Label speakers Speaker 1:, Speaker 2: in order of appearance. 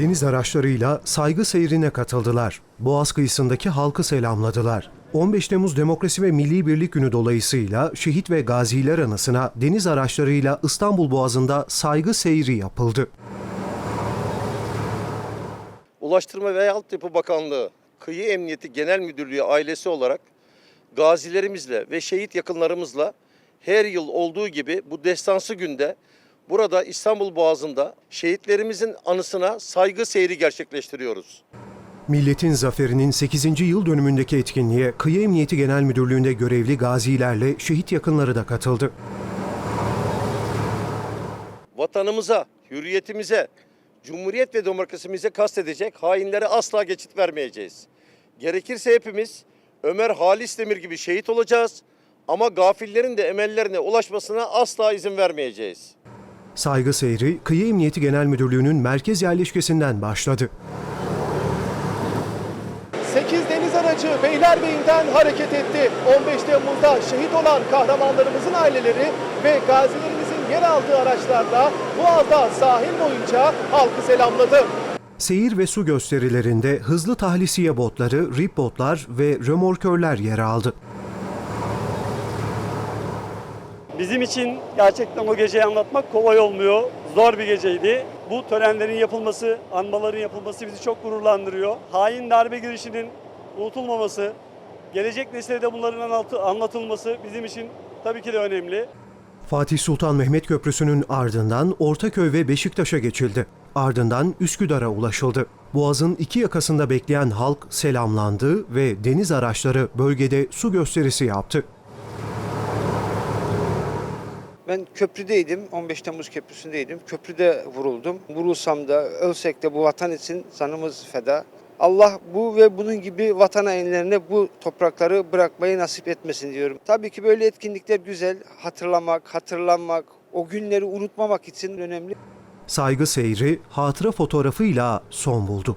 Speaker 1: Deniz araçlarıyla saygı seyrine katıldılar. Boğaz kıyısındaki halkı selamladılar. 15 Temmuz Demokrasi ve Milli Birlik Günü dolayısıyla şehit ve gaziler anısına deniz araçlarıyla İstanbul Boğazı'nda saygı seyri yapıldı.
Speaker 2: Ulaştırma ve Altyapı Bakanlığı, Kıyı Emniyeti Genel Müdürlüğü ailesi olarak gazilerimizle ve şehit yakınlarımızla her yıl olduğu gibi bu destansı günde burada İstanbul Boğazı'nda şehitlerimizin anısına saygı seyri gerçekleştiriyoruz.
Speaker 1: Milletin zaferinin 8. yıl dönümündeki etkinliğe Kıyı Emniyeti Genel Müdürlüğü'nde görevli gazilerle şehit yakınları da katıldı.
Speaker 2: Vatanımıza, hürriyetimize, cumhuriyet ve demokrasimize kastedecek hainlere asla geçit vermeyeceğiz. Gerekirse hepimiz Ömer Halis Demir gibi şehit olacağız ama gafillerin de emellerine ulaşmasına asla izin vermeyeceğiz.
Speaker 1: Saygı seyri Kıyı Emniyeti Genel Müdürlüğü'nün merkez yerleşkesinden başladı.
Speaker 3: 8 deniz aracı Beylerbeyi'nden hareket etti. 15 Temmuz'da şehit olan kahramanlarımızın aileleri ve gazilerimizin yer aldığı araçlarla Boğaz'da sahil boyunca halkı selamladı.
Speaker 1: Seyir ve su gösterilerinde hızlı tahlisiye botları, rip botlar ve römorkörler yer aldı.
Speaker 4: Bizim için gerçekten o geceyi anlatmak kolay olmuyor. Zor bir geceydi. Bu törenlerin yapılması, anmaların yapılması bizi çok gururlandırıyor. Hain darbe girişinin unutulmaması, gelecek nesile de bunların anlatı- anlatılması bizim için tabii ki de önemli.
Speaker 1: Fatih Sultan Mehmet Köprüsü'nün ardından Ortaköy ve Beşiktaş'a geçildi. Ardından Üsküdar'a ulaşıldı. Boğaz'ın iki yakasında bekleyen halk selamlandı ve deniz araçları bölgede su gösterisi yaptı.
Speaker 5: Ben köprüdeydim, 15 Temmuz köprüsündeydim. Köprüde vuruldum. Vurulsam da, ölsek de bu vatan için canımız feda. Allah bu ve bunun gibi vatan hainlerine bu toprakları bırakmayı nasip etmesin diyorum. Tabii ki böyle etkinlikler güzel. Hatırlamak, hatırlanmak, o günleri unutmamak için önemli.
Speaker 1: Saygı seyri hatıra fotoğrafıyla son buldu.